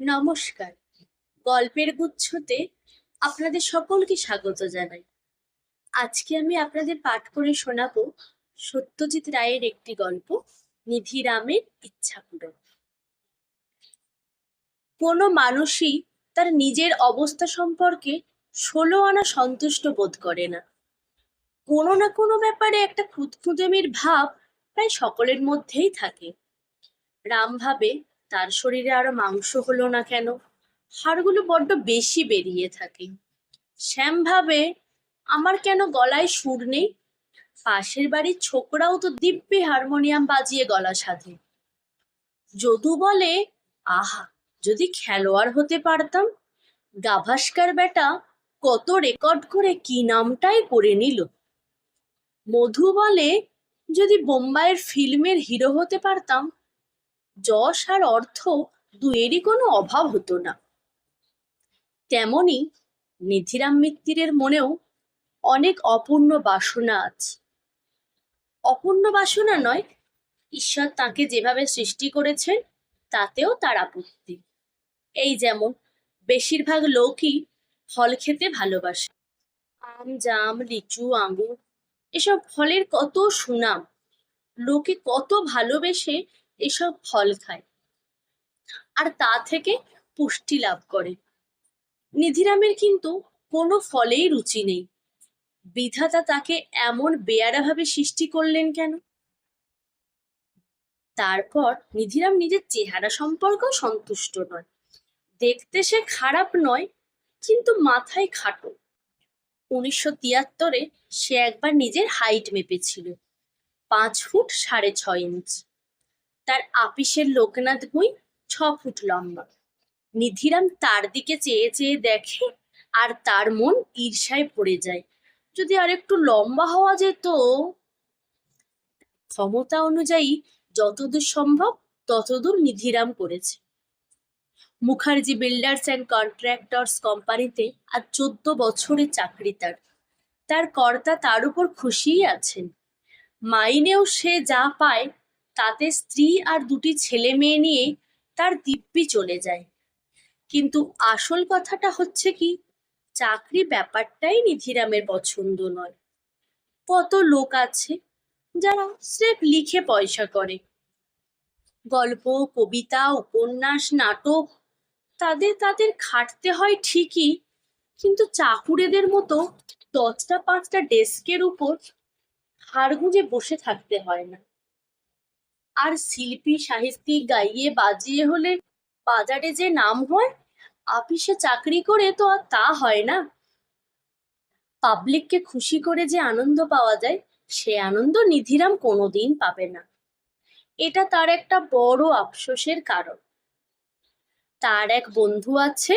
নমস্কার। গল্পের গুচ্ছতে আপনাদের সকলকে স্বাগত জানাই। আজকে আমি আপনাদের পাঠ করে শোনাবো সত্যজিৎ রায়ের একটি গল্প নিধিরামের ইচ্ছা পূরণ কোনো মানুষই তার নিজের অবস্থা সম্পর্কে ষোলো আনা সন্তুষ্ট বোধ করে না। কোনো না কোনো ব্যাপারে একটা খুঁতখুঁতেমির ভাব প্রায় সকলের মধ্যেই থাকে। রাম ভাবে তার শরীরে আরও মাংস হলো না কেন? হাড়গুলো বড্ড বেশি বেরিয়ে থাকে। শ্যাম ভাবে, আমার কেন গলায় সুর নেই? পাশের বাড়ির ছোকরাও তো দিব্যি হারমোনিয়াম বাজিয়ে গলা সাধে। যদু বলে, আহা, যদি খেলোয়াড় হতে পারতাম, গাভাস্কার বেটা কত রেকর্ড করে কি নামটাই করে নিল। মধু বলে, যদি বোম্বাইয়ের ফিল্মের হিরো হতে পারতাম যশ আর অর্থ দুয়েরই কোনো অভাব হতো না। তেমনি নিধিরাম মিত্তিরের মনেও অনেক অপূর্ণ বাসনা আছে। অপূর্ণ বাসনা নয়, ঈশ্বর তাকে যেভাবে সৃষ্টি করেছেন, তাতেও তার আপত্তি। এই যেমন বেশিরভাগ লোকই ফল খেতে ভালোবাসে। আম, জাম, লিচু, আঙুর, এসব ফলের কত সুনাম, লোকে কত ভালোবেসে এসব ফল খায়। আর তা থেকে পুষ্টি লাভ করে। নিধিরামের কিন্তু কোনো ফলেই রুচি নেই। বিধাতা তাকে এমন বেয়ারাভাবে সৃষ্টি করলেন কেন? তারপর নিধিরাম নিজের চেহারা সম্পর্কেও সন্তুষ্ট নয়। দেখতে সে খারাপ নয়, কিন্তু মাথায় খাটো। উনিশশো তিয়াত্তরে সে একবার নিজের হাইট মেপেছিল, পাঁচ ফুট সাড়ে ছয় ইঞ্চ। তার আপিসের লোকনাথ ভুঁই ছ ফুট লম্বা। নিধিরাম তার দিকে চেয়ে চেয়ে দেখে আর তার মন ঈর্ষায় পড়ে যায়। যদি আর একটু লম্বা হওয়া যেত, ক্ষমতা অনুযায়ী যতদূর সম্ভব ততদূর নিধিরাম করেছে। মুখার্জি বিল্ডার্স অ্যান্ড কন্ট্রাক্টর্স কোম্পানিতে আর চোদ্দ বছরের চাকরি তার। তার কর্তা তার উপর খুশিই আছেন। মাইনেও সে যা পায় তাতে স্ত্রী আর দুটি ছেলে মেয়ে নিয়ে তার দিব্যি চলে যায়। কিন্তু আসল কথাটা হচ্ছে কি, চাকরি ব্যাপারটাই নিধিরামের পছন্দ নয়। কত লোক আছে যারা স্রেফ লিখে পয়সা করে। গল্প, কবিতা, উপন্যাস, নাটক, তাদের তাদের খাটতে হয় ঠিকই, কিন্তু চাকুরেদের মতো দশটা পাঁচটা ডেস্কের উপর হাড় গুঁজে বসে থাকতে হয় না। আর শিল্পী, সাহিত্যিক গাইয়ে বাজিয়ে হলে বাজারে যে নাম হয়, আপিসে চাকরি করে তো আর তা হয় না। পাবলিককে খুশি করে যে আনন্দ পাওয়া যায়, সে আনন্দ নিধিরাম কোনোদিন পাবে না। এটা তার একটা বড় আফসোসের কারণ। তার এক বন্ধু আছে,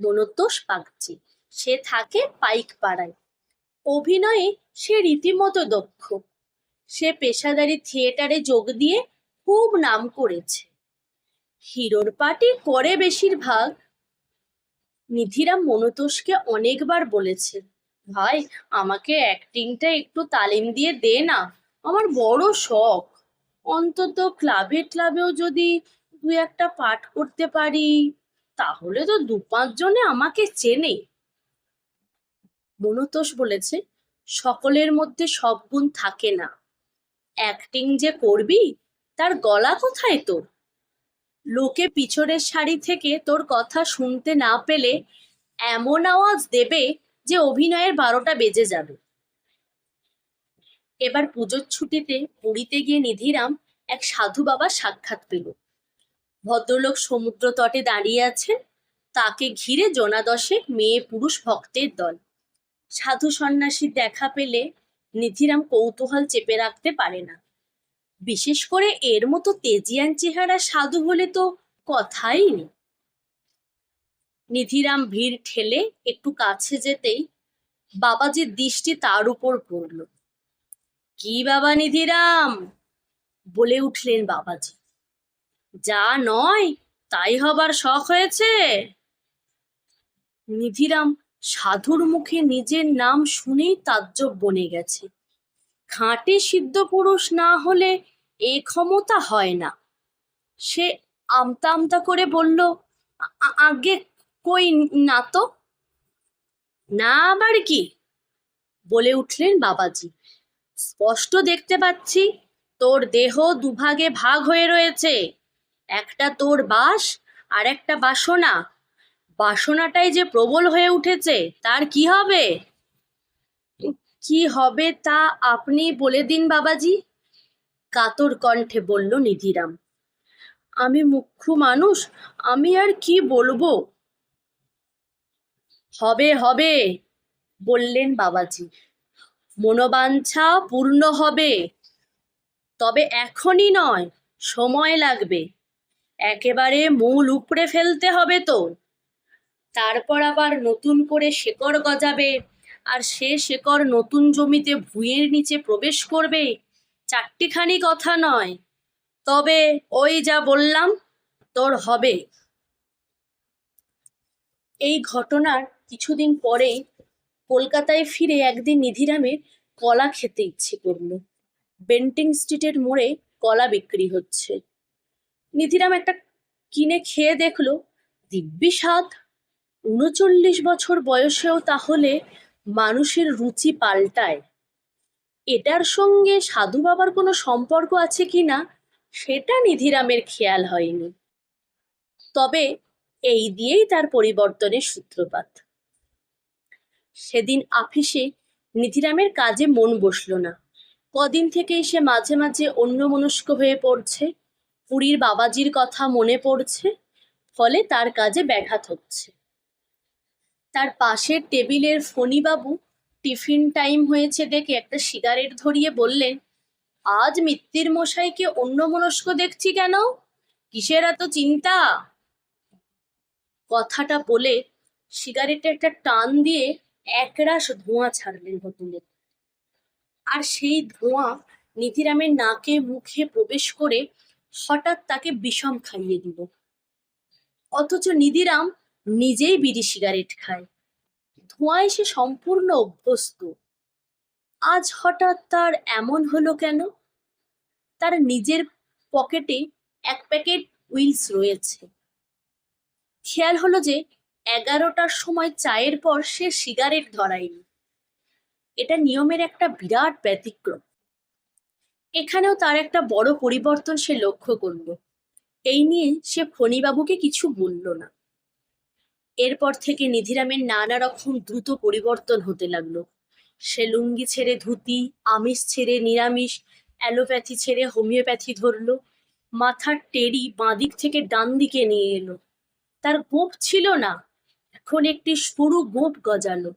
মনোতোষ পাকচি সে থাকে পাইক পাড়ায় অভিনয়ে সে রীতিমতো দক্ষ। সে পেশাদারি থিয়েটারে যোগ দিয়ে খুব নাম করেছে। হিরোর পার্টি করে বেশিরভাগ। নিধিরাম মনোতোষকে অনেকবার বলেছে, ভাই, আমাকে অ্যাক্টিংটা একটু তালিম দিয়ে দে না, আমার বড় শখ। অন্তত ক্লাবে ক্লাবেও যদি দু একটা পাঠ করতে পারি, তাহলে তো দু পাঁচজনে আমাকে চেনে। মনোতোষ বলেছে, সকলের মধ্যে সব গুণ থাকে না। অ্যাক্টিং যে করবি তার গলা কোথায় তোর? লোকে পিছনের শাড়ি থেকে তোর কথা শুনতে না পেলে এমন আওয়াজ দেবে যে অভিনয়ের বারোটা বেজে যাবে। এবার পুজোর ছুটিতে পুরীতে গিয়ে নিধিরাম এক সাধু বাবা সাক্ষাৎ পেল। ভদ্রলোক সমুদ্র তটে দাঁড়িয়ে আছেন, তাকে ঘিরে জনাদশেক মেয়ে পুরুষ ভক্তের দল। সাধু সন্ন্যাসীর দেখা পেলে নিধিরাম কৌতূহল চেপে রাখতে পারে না। বিশেষ করে এর মতো তেজিয়ান চেহারা সাধু হলে তো কথাই নেই। নিধিরাম ভিড় ঠেলে একটু কাছে যেতেই বাবাজির দৃষ্টি তার উপর পড়ল। কি বাবা নিধিরাম? বলে উঠলেন বাবাজি। যা নয়, তাই হবার শখ হয়েছে। নিধিরাম সাধুর মুখে নিজের নাম শুনেই তাজ্জব বনে গেছে। খাঁটি সিদ্ধ পুরুষ না হলে এ ক্ষমতা হয় না। সে আমতা আমতা করে বলল আগে কই না তো? না, আবার কি? বলে উঠলেন বাবাজি। স্পষ্ট দেখতে পাচ্ছি, তোর দেহ দুভাগে ভাগ হয়ে রয়েছে। একটা তোর বাস আর একটা বাসনা। বাসনাটাই যে প্রবল হয়ে উঠেছে, তার কি হবে? কি হবে তা আপনি বলে দিন বাবাজি। কাতর কণ্ঠে বলল নিধিরাম, আমি মুখ্য মানুষ, আমি আর কি বলব? হবে হবে, বললেন বাবাজি, মনোবাঞ্ছা পূর্ণ হবে, তবে এখনই নয়, সময় লাগবে, একেবারে মূল উপড়ে ফেলতে হবে তো। তারপর আবার নতুন করে শেকড় গজাবে, আর সে শেকড় নতুন জমিতে ভুঁইয়ের নিচে প্রবেশ করবে চারটিখানি কথা নয়। তবে ওই যা বললাম, তোর হবে। এই ঘটনার কিছুদিন পরেই কলকাতায় ফিরে একদিন নিধিরামের কলা খেতে ইচ্ছে করল। বেন্টিং স্ট্রিটের মোড়ে কলা বিক্রি হচ্ছে। নিধিরাম একটা কিনে খেয়ে দেখল, দিব্যি স্বাদ। উনচল্লিশ বছর বয়সেও তাহলে মানুষের রুচি পাল্টায়। এটার সঙ্গে সাধু বাবার কোনো সম্পর্ক আছে কিনা সেটা নিধিরামের খেয়াল হয়নি। তবে এই দিয়েই তার পরিবর্তনের সূত্রপাত। সেদিন আফিসে নিধিরামের কাজে মন বসল না। কদিন থেকেই সে মাঝে মাঝে অন্যমনস্ক হয়ে পড়ছে, পুরীর বাবাজির কথা মনে পড়ছে, ফলে তার কাজে ব্যাঘাত হচ্ছে। তার পাশের টেবিলের ফণিবাবু টিফিন টাইম হয়েছে দেখে একটা সিগারেট ধরিয়ে বললেন আজ মিত্তির মশাইকে অন্যমনস্ক দেখছি কেন? কিসের এত চিন্তা? কথাটা বলে সিগারেটে একটা টান দিয়ে একরাশ ধোঁয়া ছাড়লেন হোটেলে আর সেই ধোঁয়া নিধিরামের নাকে মুখে প্রবেশ করে হঠাৎ তাকে বিষম খাইয়ে দিল। অথচ নিধিরাম নিজেই বিড়ি সিগারেট খায়। ধোঁয়ায় সে সম্পূর্ণ অভ্যস্ত। আজ হঠাৎ তার এমন হলো কেন? তার নিজের পকেটে এক প্যাকেট উইলস রয়েছে। খেয়াল হলো যে এগারোটার সময় চায়ের পর সে সিগারেট ধরায়নি। এটা নিয়মের একটা বিরাট ব্যতিক্রম। এখানেও তার একটা বড় পরিবর্তন সে লক্ষ্য করল। এই নিয়ে সে ফণিবাবুকে কিছু বলল না। এরপর থেকে নিধিরামের নানা রকম দ্রুত পরিবর্তন হতে লাগল। সে লুঙ্গি ছেড়ে ধুতি, আমিষ ছেড়ে নিরামিষ, অ্যালোপ্যাথি ছেড়ে হোমিওপ্যাথি ধরলো, মাথার টেরি বাঁদিক থেকে ডান দিকে নিয়ে এলো। তার গোপ ছিল না, এখন একটি সরু গোপ গজালো।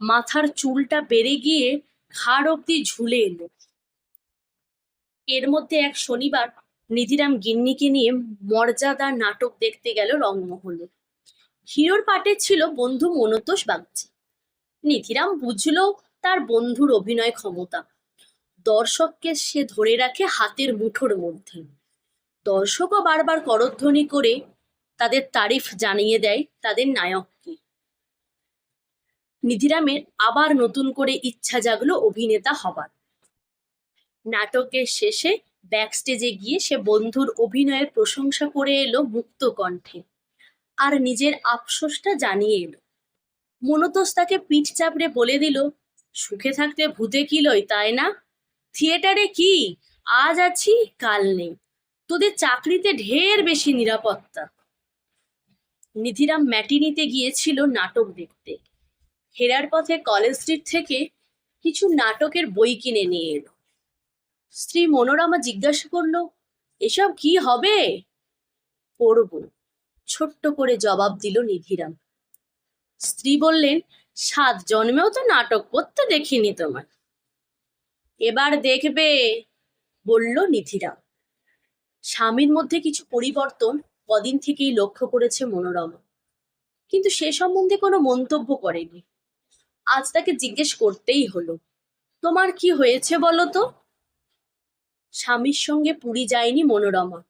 মাথার চুলটা বেড়ে গিয়ে ঘাড় অব্দি ঝুলে এলো। এর মধ্যে এক শনিবার নিধিরাম গিন্নিকে নিয়ে মর্যাদা নাটক দেখতে গেল রংমহলে। হিরোর পাটে ছিল বন্ধু মনতোষ বাগচি। নিধিরাম বুঝলো তার বন্ধুর অভিনয় ক্ষমতা। দর্শককে সে ধরে রাখে হাতের মুঠোর মধ্যে। দর্শকও বারবার করধ্বনি করে তাদের তারিফ জানিয়ে দেয় তাদের নায়ককে। নিধিরামের আবার নতুন করে ইচ্ছা জাগলো অভিনেতা হবার। নাটকের শেষে ব্যাকস্টেজে গিয়ে সে বন্ধুর অভিনয়ের প্রশংসা করে এলো মুক্ত কণ্ঠে। আর নিজের আফসোসটা জানিয়ে এলো। মনতোষ তাকে পিঠ চাপড়ে বলে দিল, সুখে থাকতে ভূতে কিলই তাই না? থিয়েটারে কি? আজ আছি, কাল নেই। তোদের চাকরিতে ঢের বেশি নিরাপত্তা। নিধিরাম ম্যাটিনিতে গিয়েছিল নাটক দেখতে। ফেরার পথে কলেজ স্ট্রিট থেকে কিছু নাটকের বই কিনে নিয়ে এলো। স্ত্রী মনোরমা জিজ্ঞাসা করল, এসব কি হবে? পড়ব। ছোট্ট করে জবাব দিল নিধিরাম। স্ত্রী বললেন, সাত জন্মেও তো নাটক করতে দেখিনি তোমার এবার দেখবে, বলল নিধিরাম। স্বামীর মধ্যে কিছু পরিবর্তন কদিন থেকেই লক্ষ্য করেছে মনোরমা। কিন্তু সে সম্বন্ধে কোনো মন্তব্য করেনি। আজ তাকে জিজ্ঞেস করতেই হলো, তোমার কি হয়েছে বলো তো? স্বামীর সঙ্গে পুরী যায়নি মনোরমা,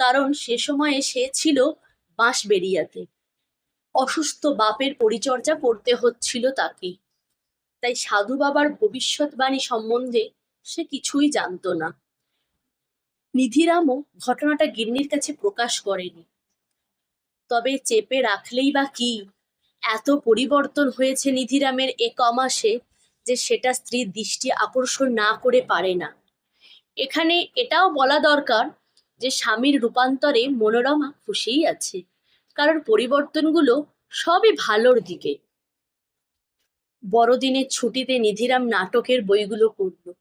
কারণ সে সময়ে সে ছিল বাঁশবেড়িয়াতে অসুস্থ বাপের পরিচর্যা করতে হচ্ছিল তাকে তাই সাধু বাবার ভবিষ্যৎবাণী সম্বন্ধে সে কিছুই জানতো না। নিধিরামও ঘটনাটা গিন্নির কাছে প্রকাশ করেনি। তবে চেপে রাখলেই বা কি? এত পরিবর্তন হয়েছে নিধিরামের এ কমাসে যে সেটা স্ত্রীর দৃষ্টি আকর্ষণ না করে পারে না। এখানে এটাও বলা দরকার যে স্বামীর রূপান্তরে মনোরমা খুশিই আছে। কারণ পরিবর্তনগুলো সবই ভালোর দিকে। বড়দিনের ছুটিতে নিধিরাম নাটকের বইগুলো পড়ল।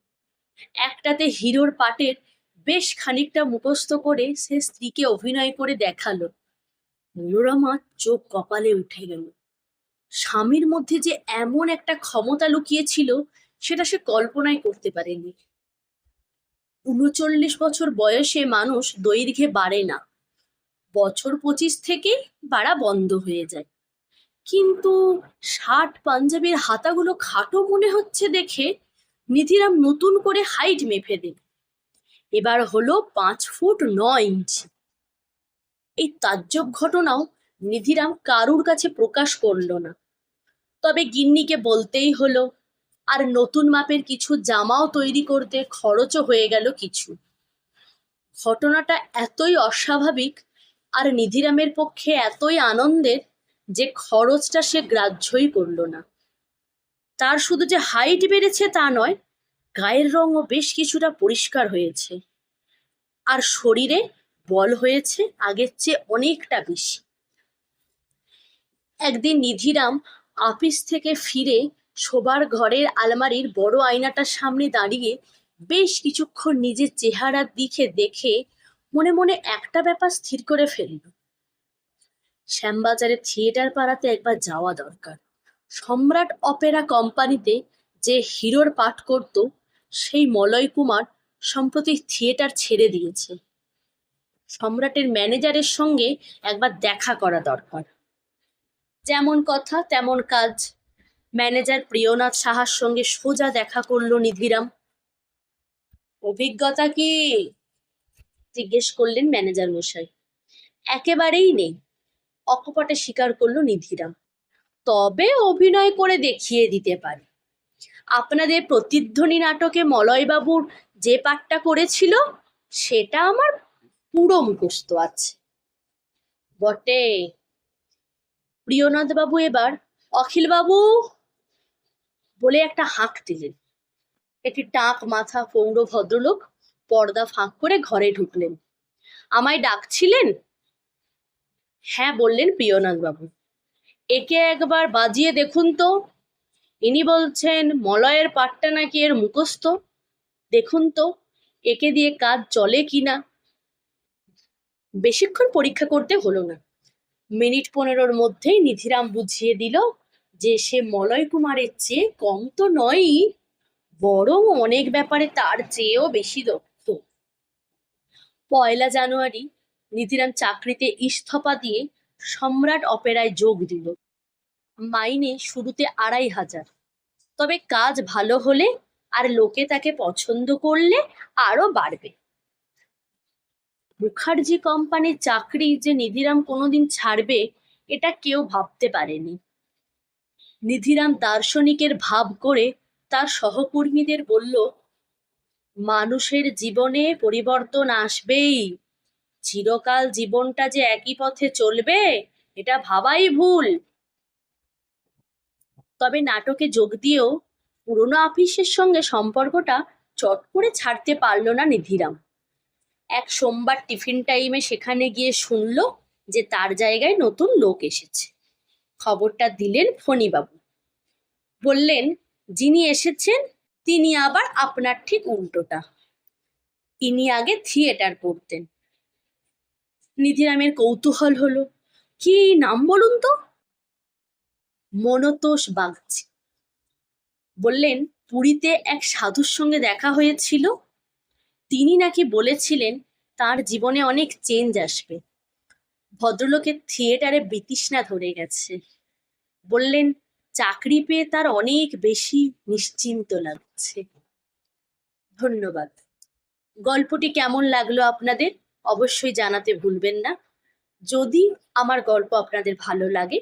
একটাতে হিরোর পাটের বেশ খানিকটা মুখস্থ করে সে স্ত্রীকে অভিনয় করে দেখাল। মনোরমা চোখ কপালে উঠে গেল। স্বামীর মধ্যে যে এমন একটা ক্ষমতা লুকিয়েছিল, সেটা সে কল্পনাই করতে পারেনি। উনচল্লিশ বছর বয়সে মানুষ দৈর্ঘ্যে বাড়ে না। বছর পঁচিশ থেকে বাড়া বন্ধ হয়ে যায়। কিন্তু ষাট পাঞ্জাবির হাতাগুলো খাটো মনে হচ্ছে দেখে নিধিরাম নতুন করে হাইট মেপে দিল এবার হলো পাঁচ ফুট নয় ইঞ্চি। এই তাজ্জব ঘটনাও নিধিরাম কারুর কাছে প্রকাশ করল না। তবে গিন্নিকে বলতেই হলো আর নতুন মাপের কিছু জামাও তৈরি করতে খরচও হয়ে গেল কিছু। ঘটনাটা এতই অস্বাভাবিক আর নিধিরামের পক্ষে এতই আনন্দের যে খরচটা সে গ্রাহ্যই করল না। তার শুধু যে হাইট বেড়েছে তা নয়, গায়ের রঙও বেশ কিছুটা পরিষ্কার হয়েছে। আর শরীরে বল হয়েছে আগের চেয়ে অনেকটা বেশি। একদিন নিধিরাম আপিস থেকে ফিরে শোবার ঘরের আলমারির বড় আয়নাটার সামনে দাঁড়িয়ে বেশ কিছুক্ষণ নিজের চেহারার দিকে দেখে মনে মনে একটা ব্যাপার স্থির করে ফেলল। শ্যামবাজারের থিয়েটার পাড়াতে একবার যাওয়া দরকার। সম্রাট অপেরা কোম্পানিতে যে হিরোর পাঠ করত, সেই মলয় কুমার সম্প্রতি থিয়েটার ছেড়ে দিয়েছে। সম্রাটের ম্যানেজারের সঙ্গে একবার দেখা করা দরকার। যেমন কথা, তেমন কাজ। ম্যানেজার প্রিয়নাথ সাহার সঙ্গে সোজা দেখা করল নিধিরাম। অভিজ্ঞতা কি? জিজ্ঞেস করলেন ম্যানেজার মশাই। একেবারেই নেই, অকপটে স্বীকার করল নিধিরাম। তবে অভিনয় করে দেখিয়ে দিতে পারি। আপনাদের প্রতিধ্বনি নাটকে মলয়বাবুর যে পাঠটা করেছিল, সেটা আমার পুরো মুখস্থ আছে। বটে। প্রিয়নাথ বাবু এবার অখিল বাবু বলে একটা হাঁক দিলেন। একটি টাক মাথা পৌর ভদ্রলোক পর্দা ফাঁক করে ঘরে ঢুকলেন। আমায় ডাকছিলেন? হ্যাঁ বললেন বাবু একে একবার বাজিয়ে দেখুন তো। ইনি বলছেন, মলয়ের পাটটা নাকি এর মুখস্থ? দেখুন তো, একে দিয়ে কাজ চলে কি না? বেশিক্ষণ পরীক্ষা করতে হলো না। মিনিট পনেরোর মধ্যেই নিধিরাম বুঝিয়ে দিল যে সে মলয় কুমারের চেয়ে কম তো নয়ই, বরং অনেক ব্যাপারে তার চেয়েও বেশি দক্ষ। পয়লা জানুয়ারি নিধিরাম চাকরিতে ইস্তফা দিয়ে সম্রাট অপেরায় যোগ দিল। মাইনে শুরুতে আড়াই হাজার। তবে কাজ ভালো হলে আর লোকে তাকে পছন্দ করলে আরও বাড়বে। মুখার্জি কোম্পানির চাকরি যে নিধিরাম কোনোদিন ছাড়বে, এটা কেউ ভাবতে পারেনি। নিধিরাম দার্শনিকের ভাব করে তার সহকর্মীদের বলল, মানুষের জীবনে পরিবর্তন আসবেই। চিরকাল জীবনটা যে একই পথে চলবে, এটা ভাবাই ভুল। তবে নাটকে যোগ দিয়েও পুরনো অফিসের সঙ্গে সম্পর্কটা চট করে ছাড়তে পারল না নিধিরাম। এক সোমবার টিফিন টাইমে সেখানে গিয়ে শুনল যে তার জায়গায় নতুন লোক এসেছে। খবরটা দিলেন ফণিবাবু। বললেন, যিনি এসেছেন, তিনি আবার আপনার ঠিক উল্টোটা। ইনি আগে থিয়েটার করতেন। নিধিরামের কৌতূহল হলো। কি নাম বলুন তো? মনতোষ বাগচি। বললেন, পুরীতে এক সাধুর সঙ্গে দেখা হয়েছিল। তিনি নাকি বলেছিলেন, তার জীবনে অনেক চেঞ্জ আসবে। ভদ্রলোকের থিয়েটারে বিতৃষ্ণা ধরে গেছে। বললেন, চাকরি পেয়ে তার অনেক বেশি নিশ্চিন্ত লাগছে। ধন্যবাদ। গল্পটি কেমন লাগল আপনাদের, অবশ্যই জানাতে ভুলবেন না। যদি আমার গল্প আপনাদের ভালো লাগে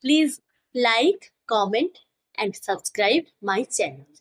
please like comment and subscribe my channel